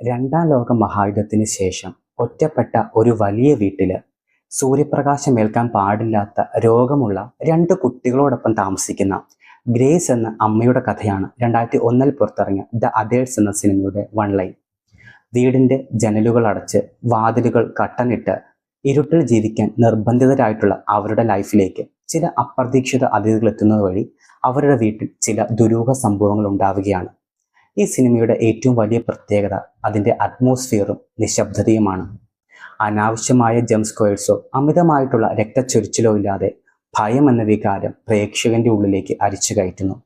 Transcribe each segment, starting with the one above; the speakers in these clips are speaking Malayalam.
രണ്ടാം ലോക മഹായുദ്ധത്തിന് ശേഷം ഒറ്റപ്പെട്ട ഒരു വലിയ വീട്ടിൽ സൂര്യപ്രകാശം ഏൽക്കാൻ പാടില്ലാത്ത രോഗമുള്ള രണ്ട് കുട്ടികളോടൊപ്പം താമസിക്കുന്ന ഗ്രേസ് എന്ന അമ്മയുടെ കഥയാണ് രണ്ടായിരത്തി ഒന്നിൽ പുറത്തിറങ്ങിയ ദ അതേഴ്സ് എന്ന സിനിമയുടെ വൺ ലൈൻ. വീടിന്റെ ജനലുകൾ അടച്ച് വാതിലുകൾ കട്ടനിട്ട് ഇരുട്ടിൽ ജീവിക്കാൻ നിർബന്ധിതരായിട്ടുള്ള അവരുടെ ലൈഫിലേക്ക് ചില അപ്രതീക്ഷിത അതിഥികൾ എത്തുന്നത് വഴി അവരുടെ വീട്ടിൽ ചില ദുരൂഹ സംഭവങ്ങൾ ഉണ്ടാവുകയാണ്. ഈ സിനിമയുടെ ഏറ്റവും വലിയ പ്രത്യേകത അതിന്റെ അറ്റ്മോസ്ഫിയറും നിശബ്ദതയുമാണ്. അനാവശ്യമായ ജംപ് സ്ക്വയേഴ്സോ അമിതമായിട്ടുള്ള രക്തച്ചൊരിച്ചിലോ ഇല്ലാതെ ഭയം എന്ന വികാരം പ്രേക്ഷകന്റെ ഉള്ളിലേക്ക് അരിച്ചു കയറ്റുന്നു.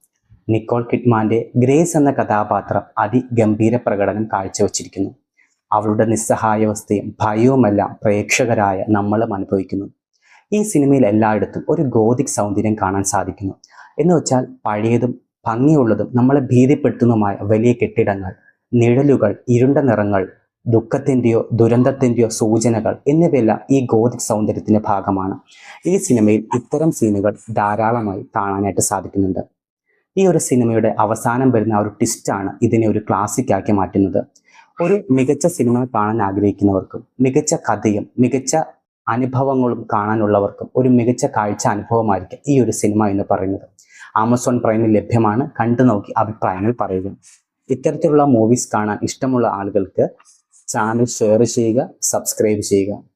നിക്കോൾ കിഡ്മാന്റെ ഗ്രേസ് എന്ന കഥാപാത്രം അതിഗംഭീര പ്രകടനം കാഴ്ചവെച്ചിരിക്കുന്നു. അവളുടെ നിസ്സഹായാവസ്ഥയും ഭയവുമെല്ലാം പ്രേക്ഷകരായ നമ്മളും അനുഭവിക്കുന്നു. ഈ സിനിമയിൽ എല്ലായിടത്തും ഒരു ഗോതിക് സൗന്ദര്യം കാണാൻ സാധിക്കുന്നു. എന്ന് വെച്ചാൽ പഴയതും ഭംഗിയുള്ളതും നമ്മളെ ഭീതിപ്പെടുത്തുന്നതുമായ വലിയ കെട്ടിടങ്ങൾ നിഴലുകൾ ഇരുണ്ട നിറങ്ങൾ ദുഃഖത്തിന്റെയോ ദുരന്തത്തിന്റെയോ സൂചനകൾ എന്നിവയെല്ലാം ഈ ഗോതിക് സൗന്ദര്യത്തിന്റെ ഭാഗമാണ്. ഈ സിനിമയിൽ ഇത്തരം സീനുകൾ ധാരാളമായി കാണാനായിട്ട് സാധിക്കുന്നുണ്ട്. ഈ ഒരു സിനിമയുടെ അവസാനം വരുന്ന ഒരു ട്വിസ്റ്റാണ് ഇതിനെ ഒരു ക്ലാസിക് ആക്കി മാറ്റുന്നത്. ഒരു മികച്ച സിനിമ കാണാൻ ആഗ്രഹിക്കുന്നവർക്കും മികച്ച കഥയും മികച്ച അനുഭവങ്ങളും കാണാനുള്ളവർക്കും ഒരു മികച്ച കാഴ്ച അനുഭവമായിരിക്കും ഈ ഒരു സിനിമ എന്ന് പറയുന്നത്. ആമസോൺ പ്രൈമിൽ ലഭ്യമാണ്. കണ്ടു നോക്കി അഭിപ്രായങ്ങൾ പറയുക. ഇത്തരത്തിലുള്ള മൂവീസ് കാണാൻ ഇഷ്ടമുള്ള ആളുകൾക്ക് ചാനൽ ഷെയർ ചെയ്യുക സബ്സ്ക്രൈബ് ചെയ്യുക.